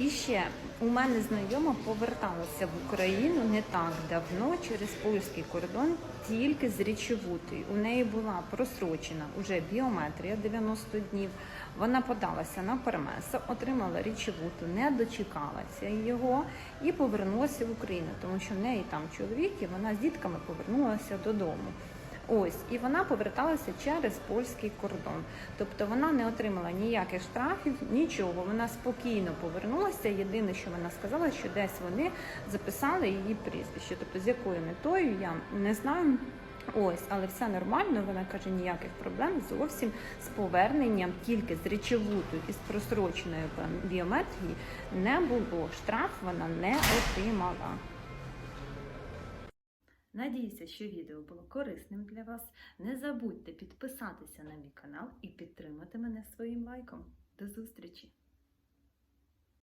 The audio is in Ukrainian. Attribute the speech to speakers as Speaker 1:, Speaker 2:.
Speaker 1: І ще у мене знайома поверталася в Україну не так давно через польський кордон, тільки з річовутою. У неї була просрочена уже біометрія 90 днів. Вона подалася на пермеса, отримала річовуту, не дочекалася його і повернулася в Україну, тому що в неї там чоловік, і вона з дітками повернулася додому. Ось, і вона поверталася через польський кордон. Тобто вона не отримала ніяких штрафів, нічого. Вона спокійно повернулася. Єдине, що вона сказала, що десь вони записали її прізвище. Тобто з якою метою я не знаю. Ось, але все нормально. Вона каже, ніяких проблем зовсім з поверненням, тільки з речовутою і з просроченою біометрії не було. Штраф вона не отримала. Надіюся, що відео було корисним для вас. Не забудьте підписатися на мій канал і підтримати мене своїм лайком. До зустрічі!